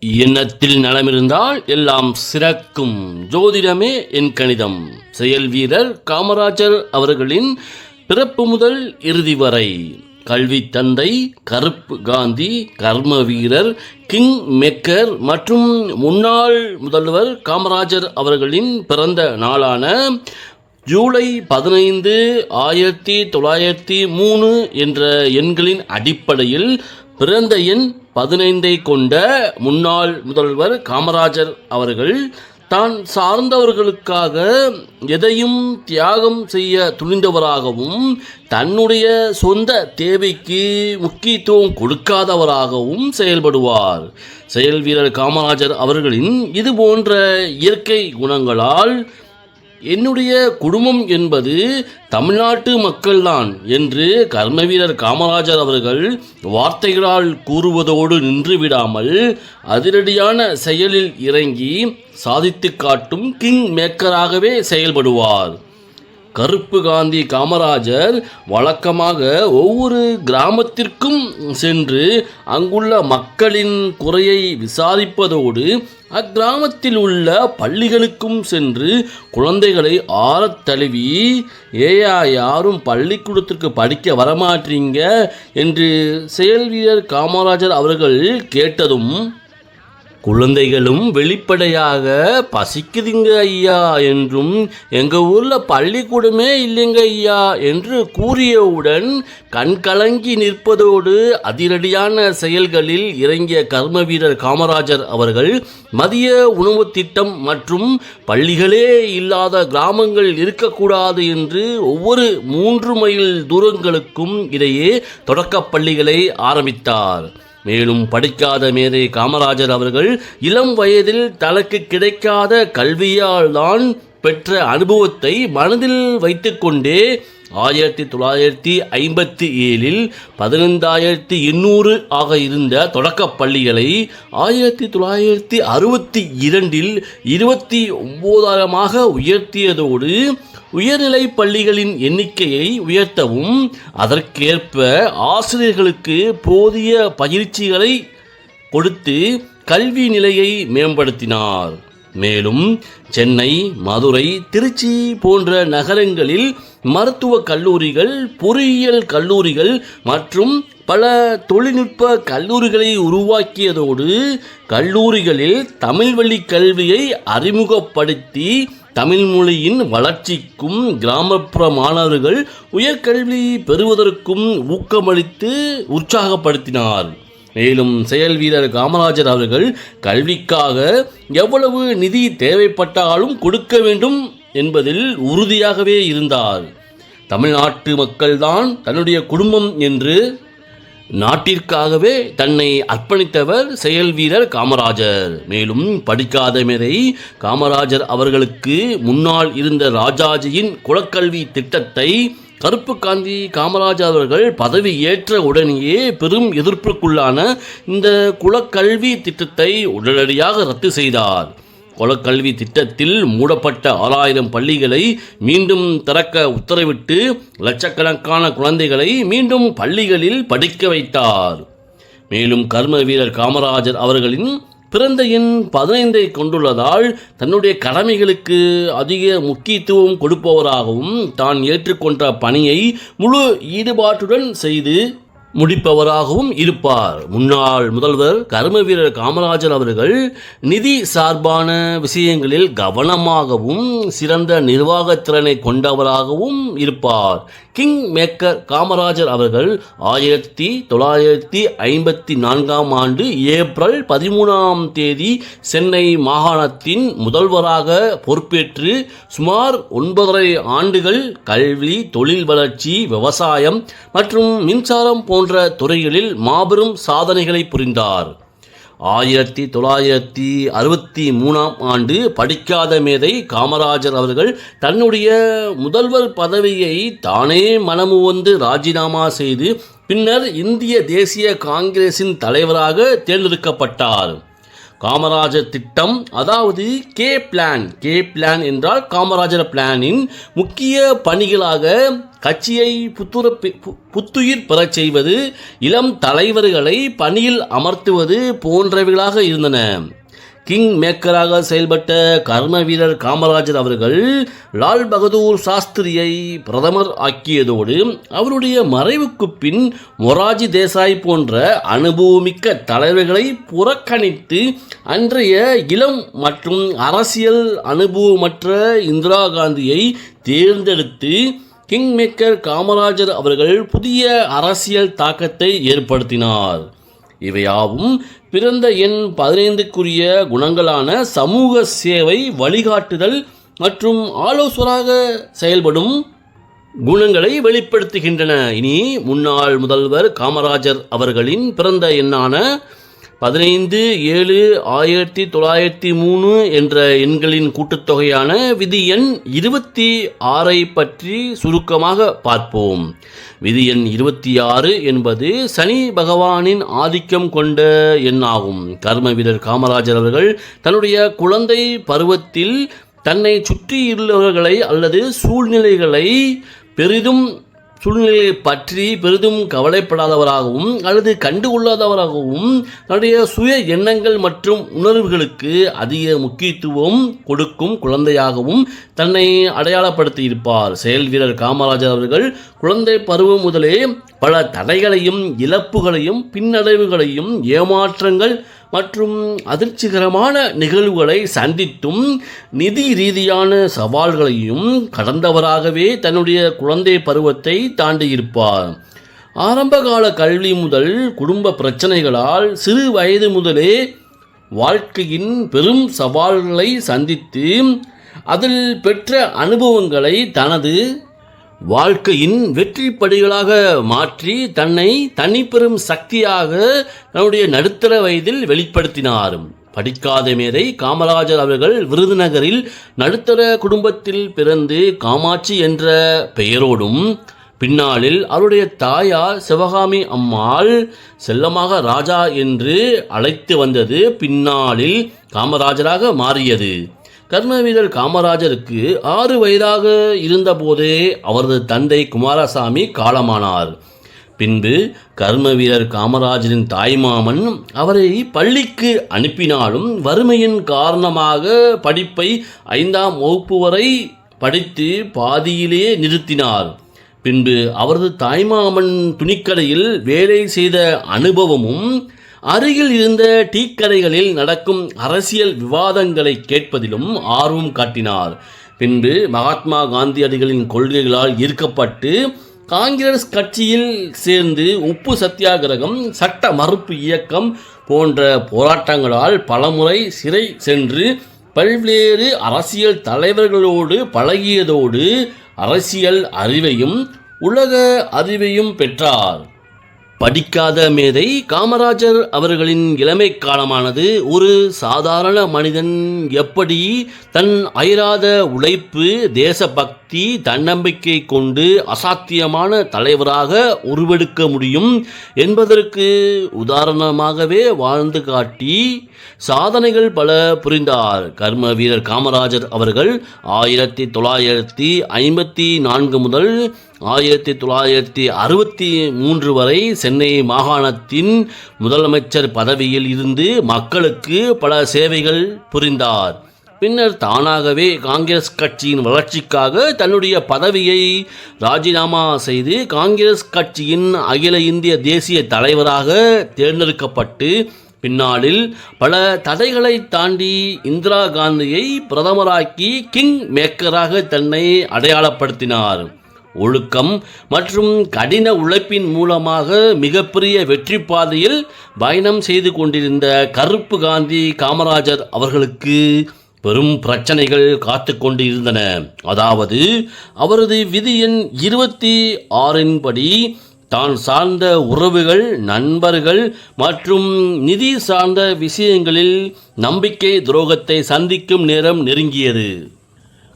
எண்ணத்தில் நலமிருந்தால் எல்லாம் சிறக்கும். ஜோதிடமே என் கணிதம். செயல் வீரர் காமராஜர் அவர்களின் பிறப்பு முதல் இறுதி வரை. கல்வி தந்தை கருப்பு காந்தி கர்ம வீரர் கிங் மேக்கர் மற்றும் முன்னாள் முதல்வர் காமராஜர் அவர்களின் பிறந்த நாளான ஜூலை பதினைந்து ஆயிரத்தி தொள்ளாயிரத்தி மூணு என்ற எண்களின் அடிப்படையில் பிறந்த எண் பதினைந்தை கொண்ட முன்னாள் முதல்வர் காமராஜர் அவர்கள் தான் சார்ந்தவர்களுக்காக எதையும் தியாகம் செய்ய துணிந்தவராகவும் தன்னுடைய சொந்த தேவைக்கு முக்கியத்துவம் கொடுக்காதவராகவும் செயல்படுவார். செயல் வீரர் காமராஜர் அவர்களின் இது போன்ற இயற்கை குணங்களால் என்னுடைய குடும்பம் என்பது தமிழ்நாட்டு மக்கள்தான் என்று கர்மவீரர் காமராஜர் அவர்கள் வார்த்தைகளால் கூறுவதோடு நின்றுவிடாமல் அதிரடியான செயலில் இறங்கி சாதித்து காட்டும் கிங் மேக்கராகவே செயல்படுவார். கருப்பு காந்தி காமராஜர் வழக்கமாக ஒவ்வொரு கிராமத்திற்கும் சென்று அங்குள்ள மக்களின் குறையை விசாரிப்பதோடு அக்கிராமத்தில் உள்ள பள்ளிகளுக்கும் சென்று குழந்தைகளை ஆறத் தழுவி ஏயா யாரும் பள்ளிக்கூடத்திற்கு படிக்க வரமாட்டீங்க? என்று செயல் வீரர் காமராஜர் அவர்கள் கேட்டதும் குழந்தைகளும் வெளிப்படையாக பசிக்குதுங்க ஐயா என்றும் எங்கள் ஊரில் பள்ளிக்கூடமே இல்லைங்க ஐயா என்று கூறியவுடன் கண்கலங்கி நிற்பதோடு அதிரடியான செயல்களில் இறங்கிய கர்ம வீரர் காமராஜர் அவர்கள் மதிய உணவு திட்டம் மற்றும் பள்ளிகளே இல்லாத கிராமங்கள் இருக்கக்கூடாது என்று ஒவ்வொரு மூன்று மைல் தூரங்களுக்கும் இடையே தொடக்கப் பள்ளிகளை ஆரம்பித்தார். மேலும் படிக்காத மேதை காமராஜர் அவர்கள் இளம் வயதில் தனக்கு கிடைக்காத கல்வியால் தான் பெற்ற அனுபவத்தை மனதில் வைத்துக்கொண்டே ஆயிரத்தி தொள்ளாயிரத்தி ஐம்பத்தி ஏழில் பதினைந்தாயிரத்தி எண்ணூறு ஆக இருந்த தொடக்கப் பள்ளிகளை ஆயிரத்தி தொள்ளாயிரத்தி அறுபத்தி இரண்டில் இருபத்தி ஒம்போதாயிரமாக உயர்த்தியதோடு உயர்நிலை பள்ளிகளின் எண்ணிக்கையை உயர்த்தவும் அதற்கேற்ப ஆசிரியர்களுக்கு போதிய பயிற்சிகளை கொடுத்து கல்வி நிலையை மேம்படுத்தினார். மேலும் சென்னை மதுரை திருச்சி போன்ற நகரங்களில் மருத்துவ கல்லூரிகள் பொறியியல் கல்லூரிகள் மற்றும் பல தொழில்நுட்ப கல்லூரிகளை உருவாக்கியதோடு கல்லூரிகளில் தமிழ் வழி கல்வியை அறிமுகப்படுத்தி தமிழ் மொழியின் வளர்ச்சிக்கும் கிராமப்புற மாணவர்கள் உயர்கல்வி பெறுவதற்கும் ஊக்கமளித்து உற்சாகப்படுத்தினார். மேலும் செயல் வீரர் காமராஜர் அவர்கள் கல்விக்காக எவ்வளவு நிதி தேவைப்பட்டாலும் கொடுக்க வேண்டும் என்பதில் உறுதியாகவே இருந்தார். தமிழ்நாட்டு மக்கள்தான் தன்னுடைய குடும்பம் என்று நாட்டிற்காகவே தன்னை அர்ப்பணித்தவர் செயல் வீரர் காமராஜர். மேலும் படிக்காத மேதை காமராஜர் அவர்களுக்கு முன்னால் இருந்த ராஜாஜியின் குலக்கல்வி திட்டத்தை கருப்பு காந்தி காமராஜர் அவர்கள் பதவி ஏற்ற உடனேயே பெரும் எதிர்ப்புக்குள்ளான இந்த குலக்கல்வி திட்டத்தை உடனடியாக ரத்து செய்தார். குலக்கல்வி திட்டத்தில் மூடப்பட்ட ஆறாயிரம் பள்ளிகளை மீண்டும் திறக்க உத்தரவிட்டு லட்சக்கணக்கான குழந்தைகளை மீண்டும் பள்ளிகளில் படிக்க வைத்தார். மேலும் கர்ம வீரர் காமராஜர் அவர்களின் பிறந்த எண் பதினைந்தை கொண்டுள்ளதால் தன்னுடைய கடமைகளுக்கு அதிக முக்கியத்துவம் கொடுப்பவராகவும் தான் ஏற்றுக்கொண்ட பணியை முழு ஈடுபாட்டுடன் செய்து முடிப்பவராகவும் இருப்பார். முன்னாள் முதல்வர் கர்ம வீரர் காமராஜர் அவர்கள் நிதி சார்பான விஷயங்களில் கவனமாகவும் சிறந்த நிர்வாகத்திறனை கொண்டவராகவும் இருப்பார். கிங் மேக்கர் காமராஜர் அவர்கள் ஆயிரத்தி தொள்ளாயிரத்தி ஐம்பத்தி நான்காம் ஆண்டு ஏப்ரல் பதிமூணாம் தேதி சென்னை மாகாணத்தின் முதல்வராக பொறுப்பேற்று சுமார் ஒன்பதரை ஆண்டுகள் கல்வி தொழில் வளர்ச்சி விவசாயம் மற்றும் மின்சாரம் போன்ற துறைகளில் மாபெரும் சாதனைகளை புரிந்தார். ஆயிரத்தி தொள்ளாயிரத்தி அறுபத்தி மூணாம் ஆண்டு படிக்காத மேதை காமராஜர் அவர்கள் தன்னுடைய முதல்வர் பதவியை தானே மனமுவந்து ராஜினாமா செய்து பின்னர் இந்திய தேசிய காங்கிரசின் தலைவராக தேர்ந்தெடுக்கப்பட்டார். காமராஜர் திட்டம் அதாவது கே பிளான். கே பிளான் என்றால் காமராஜர் பிளானின் முக்கிய பணிகளாக கட்சியை புத்துர பு- புத்துயிர் பெறச் செய்வது இளம் தலைவர்களை பணியில் அமர்த்துவது போன்றவைகளாக இருந்தன. கிங் மேக்கராக செயல்பட்ட கர்ம வீரர் காமராஜர் அவர்கள் லால் பகதூர் சாஸ்திரியை பிரதமர் ஆக்கியதோடு அவருடைய மறைவுக்குப் பின் மொராஜி தேசாய் போன்ற அனுபவமிக்க தலைவர்களை புறக்கணித்து அன்றைய இளம் மற்றும் அரசியல் அனுபவமற்ற இந்திரா காந்தியை தேர்ந்தெடுத்து கிங் மேக்கர் காமராஜர் அவர்கள் புதிய அரசியல் தாக்கத்தை ஏற்படுத்தினார். இவையாவும் பிறந்த எண் பதினைந்துக்குரிய குணங்களான சமூக சேவை வழிகாட்டுதல் மற்றும் ஆலோசகராக செயல்படும் குணங்களை வெளிப்படுத்துகின்றன. இனி முன்னாள் முதல்வர் காமராஜர் அவர்களின் பிறந்த எண்ணான பதினைந்து ஏழு ஆயிரத்தி தொள்ளாயிரத்தி மூணு என்ற எண்களின் கூட்டுத்தொகையான விதி எண் இருபத்தி ஆறை பற்றி சுருக்கமாக பார்ப்போம். விதி எண் இருபத்தி ஆறு என்பது சனி பகவானின் ஆதிக்கம் கொண்ட எண்ணாகும். கர்ம வீரர் காமராஜர் அவர்கள் தன்னுடைய குழந்தை பருவத்தில் தன்னை சுற்றியுள்ளவர்களை அல்லது சூழ்நிலைகளை பெரிதும் சூழ்நிலையை பற்றி பெரிதும் கவலைப்படாதவராகவும் அல்லது கண்டு கொள்ளாதவராகவும் தன்னுடைய சுய எண்ணங்கள் மற்றும் உணர்வுகளுக்கு அதிக முக்கியத்துவம் கொடுக்கும் குழந்தையாகவும் தன்னை அடையாளப்படுத்தி இருப்பார் செயல் வீரர் காமராஜர் அவர்கள் குழந்தை பருவம் முதலே பல தடைகளையும் இழப்புகளையும் பின்னடைவுகளையும் ஏமாற்றங்கள் மற்றும் அதிர்ச்சிகரமான நிகழ்வுகளை சந்தித்தும் நிதி ரீதியான சவால்களையும் கடந்தவராகவே தன்னுடைய குழந்தை பருவத்தை தாண்டியிருப்பார். ஆரம்பகால கல்வி முதல் குடும்ப பிரச்சனைகளால் சிறு வயது முதலே வாழ்க்கையின் பெரும் சவால்களை சந்தித்து அதில் பெற்ற அனுபவங்களை தனது வாழ்க்கையின் வெற்றி படிகளாக மாற்றி தன்னை தனிப்பெரும் சக்தியாக தன்னுடைய நடுத்தர வயதில் வெளிப்படுத்தினார் படிக்காத மேதை காமராஜர் அவர்கள் விருதுநகரில் நடுத்தர குடும்பத்தில் பிறந்து காமாட்சி என்ற பெயரோடும் பின்னாளில் அவருடைய தாயார் சிவகாமி அம்மாள் செல்லமாக ராஜா என்று அழைத்து வந்தது பின்னாளில் காமராஜராக மாறியது. கர்மவீரர் காமராஜருக்கு ஆறு வயதாக இருந்தபோதே அவரது தந்தை குமாரசாமி காலமானார். பின்பு கர்ம வீரர் காமராஜரின் தாய்மாமன் அவரை பள்ளிக்கு அனுப்பினாலும் வறுமையின் காரணமாக படிப்பை ஐந்தாம் வகுப்பு வரை படித்து பாதியிலேயே நிறுத்தினார். பின்பு அவரது தாய்மாமன் துணிக்கடையில் வேலை செய்த அனுபவமும் அருகில் இருந்த டீக்கடைகளில் நடக்கும் அரசியல் விவாதங்களை கேட்பதிலும் ஆர்வம் காட்டினார். பின்பு மகாத்மா காந்தியடிகளின் கொள்கைகளால் ஈர்க்கப்பட்டு காங்கிரஸ் கட்சியில் சேர்ந்து உப்பு சத்தியாகிரகம் சட்ட மறுப்பு இயக்கம் போன்ற போராட்டங்களால் பலமுறை சிறை சென்று பல்வேறு அரசியல் தலைவர்களோடு பழகியதோடு அரசியல் அறிவையும் உலக அறிவையும் பெற்றார். படிக்காத மேதை காமராஜர் அவர்களின் இளமை காலமானது ஒரு சாதாரண மனிதன் எப்படி தன் அயராத உழைப்பு தேசபக்தி தன்னம்பிக்கை கொண்டு அசாத்தியமான தலைவராக உருவெடுக்க முடியும் என்பதற்கு உதாரணமாகவே வாழ்ந்து காட்டி சாதனைகள் பல புரிந்தார். கர்ம வீரர் காமராஜர் அவர்கள் ஆயிரத்தி தொள்ளாயிரத்தி ஐம்பத்தி நான்கு முதல் ஆயிரத்தி தொள்ளாயிரத்தி அறுபத்தி மூன்று வரை சென்னை மாகாணத்தின் முதலமைச்சர் பதவியில் இருந்து மக்களுக்கு பல சேவைகள் புரிந்தார். பின்னர் தானாகவே காங்கிரஸ் கட்சியின் வளர்ச்சிக்காக தன்னுடைய பதவியை ராஜினாமா செய்து காங்கிரஸ் கட்சியின் அகில இந்திய தேசிய தலைவராக தேர்ந்தெடுக்கப்பட்டு பின்னாளில் பல தடைகளை தாண்டி இந்திரா காந்தியை பிரதமராக்கி கிங் மேக்கராக தன்னை அடையாளப்படுத்தினார். ஒழுக்கம் மற்றும் கடின உழைப்பின் மூலமாக மிகப்பெரிய வெற்றி பாதையில் பயணம் செய்து கொண்டிருந்த கருப்பு காந்தி காமராஜர் அவர்களுக்கு பெரும் பிரச்சனைகள் காத்து கொண்டு இருந்தன அதாவது அவரது விதி எண் இருபத்தி ஆறின்படி தான் சார்ந்த உறவுகள் நண்பர்கள் மற்றும் நிதி சார்ந்த விஷயங்களில் நம்பிக்கை துரோகத்தை சந்திக்கும் நேரம் நெருங்கியது.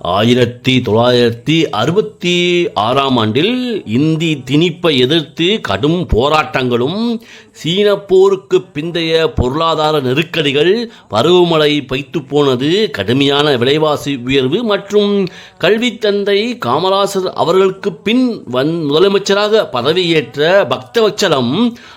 ஆயிரத்தி தொள்ளாயிரத்தி அறுபத்தி ஆறாம் ஆண்டில் இந்தி திணிப்பை எதிர்த்து கடும் போராட்டங்களும் சீன போருக்கு பிந்தைய பொருளாதார நெருக்கடிகள் பருவமழை பைத்து போனது கடுமையான விலைவாசி உயர்வு மற்றும் கல்வித்தந்தை காமராசர் அவர்களுக்கு பின் வந் முதலமைச்சராக பதவியேற்ற பக்தவச்சலம்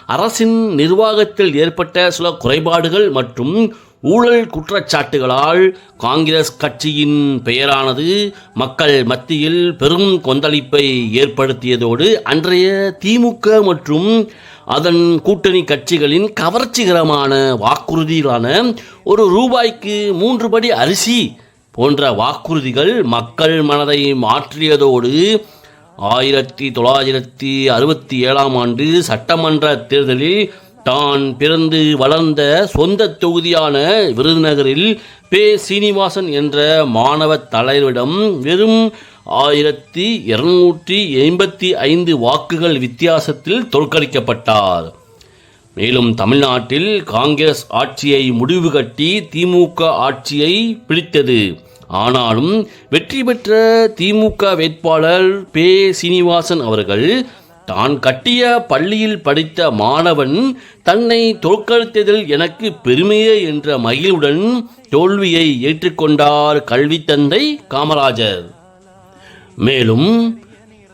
அரசின் நிர்வாகத்தில் ஏற்பட்ட சில குறைபாடுகள் மற்றும் ஊழல் குற்றச்சாட்டுகளால் காங்கிரஸ் கட்சியின் பெயரானது மக்கள் மத்தியில் பெரும் கொந்தளிப்பை ஏற்படுத்தியதோடு அன்றைய திமுக மற்றும் அதன் கூட்டணி கட்சிகளின் கவர்ச்சிகரமான வாக்குறுதிகளான ஒரு ரூபாய்க்கு மூன்று படி அரிசி போன்ற வாக்குறுதிகள் மக்கள் மனதை மாற்றியதோடு ஆயிரத்தி தொள்ளாயிரத்தி அறுபத்தி ஏழாம் ஆண்டு சட்டமன்ற தேர்தலில் தான் பிறந்து வளர்ந்த சொந்த தொகுதியான விருதுநகரில் பே சீனிவாசன் என்ற மாணவ தலைவரிடம் வெறும் ஆயிரத்தி இருநூற்றி எண்பத்தி ஐந்து வாக்குகள் வித்தியாசத்தில் தோற்கடிக்கப்பட்டார். மேலும் தமிழ்நாட்டில் காங்கிரஸ் ஆட்சியை முடிவு கட்டி திமுக ஆட்சியை பிடித்தது. ஆனாலும் வெற்றி பெற்ற திமுக வேட்பாளர் பே சீனிவாசன் அவர்கள் தான் கட்டிய பள்ளியில் படித்த மாணவன் தன்னை தோற்கடித்ததில் எனக்கு பெருமையே என்ற மகிழ்வுடன் தோல்வியை ஏற்றுக்கொண்டார் கல்வி தந்தை காமராஜர். மேலும்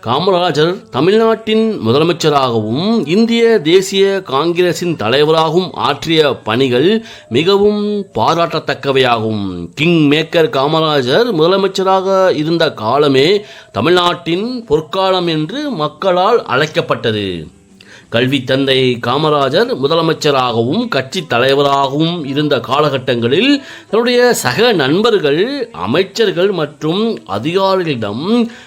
காமராஜர் தமிழ்நாட்டின் முதலமைச்சராகவும் இந்திய தேசிய காங்கிரசின் தலைவராகவும் ஆற்றிய பணிகள் மிகவும் பாராட்டத்தக்கவையாகும். கிங் மேக்கர் காமராஜர் முதலமைச்சராக இருந்த காலமே தமிழ்நாட்டின் பொற்காலம் என்று மக்களால் அழைக்கப்பட்டது. கல்வி தந்தை காமராஜர் முதலமைச்சராகவும் கட்சி தலைவராகவும் இருந்த காலகட்டங்களில் தன்னுடைய சக நண்பர்கள் அமைச்சர்கள் மற்றும் அதிகாரிகளிடம்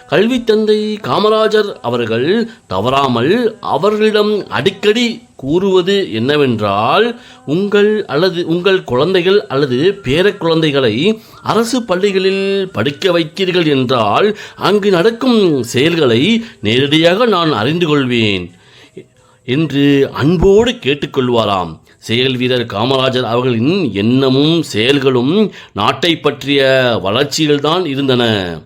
கல்வி தந்தை காமராஜர் அவர்கள் தவறாமல் அவர்களிடம் அடிக்கடி கூறுவது என்னவென்றால் உங்கள் அல்லது உங்கள் குழந்தைகள் அல்லது பேர குழந்தைகளை அரசு பள்ளிகளில் படிக்க வைக்கிறீர்கள் என்றால் அங்கு நடக்கும் செயல்களை நேரடியாக நான் அறிந்து கொள்வேன். என்று அன்போடு கேட்டுக்கொள்வாராம். செயல் வீரர் காமராஜர் அவர்களின் எண்ணமும் செயல்களும் நாட்டை பற்றிய வளர்ச்சியில்தான் இருந்தன.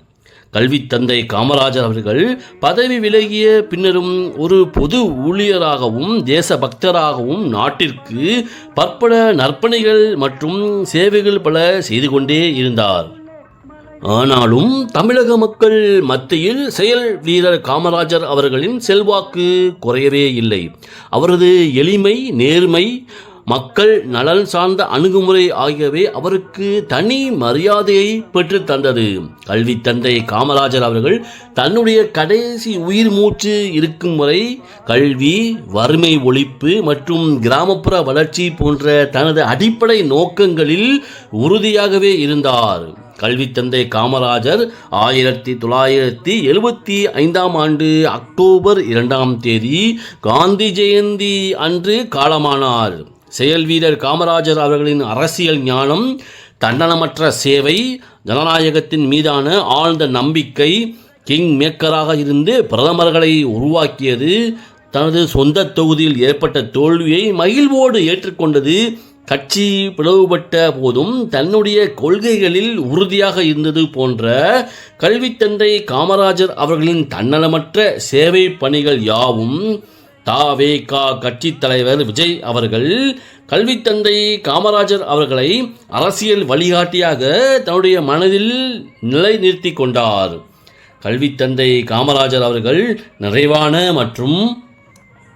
கல்வி தந்தை காமராஜர் அவர்கள் பதவி விலகிய பின்னரும் ஒரு பொது ஊழியராகவும் தேசபக்தராகவும் நாட்டிற்கு பற்பல நற்பணிகள் மற்றும் சேவைகள் பல செய்து கொண்டே இருந்தார். ஆனாலும் தமிழக மக்கள் மத்தியில் செயல் வீரர் காமராஜர் அவர்களின் செல்வாக்கு குறையவே இல்லை. அவரது எளிமை நேர்மை மக்கள் நலன் சார்ந்த அணுகுமுறை ஆகியவை அவருக்கு தனி மரியாதையை பெற்று தந்தது. கல்வி தந்தை காமராஜர் அவர்கள் தன்னுடைய கடைசி உயிர் மூச்சு இருக்கும் வரை கல்வி வறுமை ஒழிப்பு மற்றும் கிராமப்புற வளர்ச்சி போன்ற தனது அடிப்படை நோக்கங்களில் உறுதியாகவே இருந்தார். கல்வி தந்தை காமராஜர் ஆயிரத்தி தொள்ளாயிரத்தி எழுபத்தி ஐந்தாம் ஆண்டு அக்டோபர் இரண்டாம் தேதி காந்தி ஜெயந்தி அன்று காலமானார். செயல் வீரர் காமராஜர் அவர்களின் அரசியல் ஞானம் தண்டனமற்ற சேவை ஜனநாயகத்தின் மீதான ஆழ்ந்த நம்பிக்கை கிங் மேக்கராக இருந்து பிரதமர்களை உருவாக்கியது தனது சொந்த தொகுதியில் ஏற்பட்ட தோல்வியை மகிழ்வோடு ஏற்றுக்கொண்டது கட்சி பிளவுபட்ட போதும் தன்னுடைய கொள்கைகளில் உறுதியாக இருந்தது போன்ற கல்வித்தந்தை காமராஜர் அவர்களின் தன்னலமற்ற சேவை பணிகள் யாவும் தாவேகா கட்சி தலைவர் விஜய் அவர்கள் கல்வித்தந்தை காமராஜர் அவர்களை அரசியல் வழிகாட்டியாக தன்னுடைய மனதில் நிலைநிறுத்தி கொண்டார். கல்வித்தந்தை காமராஜர் அவர்கள் நிறைவான மற்றும்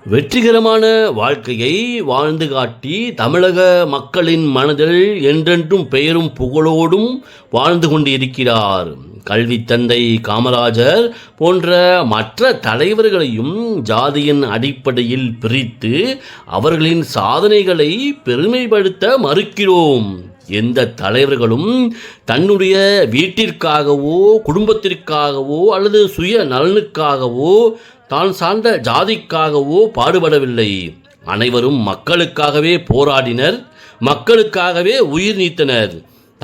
வெற்றிகரமான வாழ்க்கையை வாழ்ந்து காட்டி தமிழக மக்களின் மனதில் என்றென்றும் பெயரும் புகழோடும் வாழ்ந்து கொண்டிருக்கிறார். கல்வி தந்தை காமராஜர் போன்ற மற்ற தலைவர்களையும் ஜாதியின் அடிப்படையில் பிரித்து அவர்களின் சாதனைகளை பெருமைப்படுத்த மறுக்கிறோம். எந்த தலைவர்களும் தன்னுடைய வீட்டிற்காகவோ குடும்பத்திற்காகவோ அல்லது சுய நலனுக்காகவோ தான் சார்ந்த ஜாதிக்காகவோ பாடுபடவில்லை. அனைவரும் மக்களுக்காகவே போராடினர் மக்களுக்காகவே உயிர் நீத்தனர்.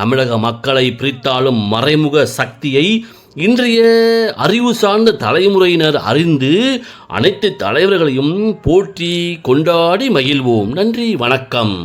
தமிழக மக்களை பிரித்தாலும் மறைமுக சக்தியை இன்றைய அறிவு சார்ந்த தலைமுறையினர் அறிந்து அனைத்து தலைவர்களையும் போற்றி கொண்டாடி மகிழ்வோம். நன்றி வணக்கம்.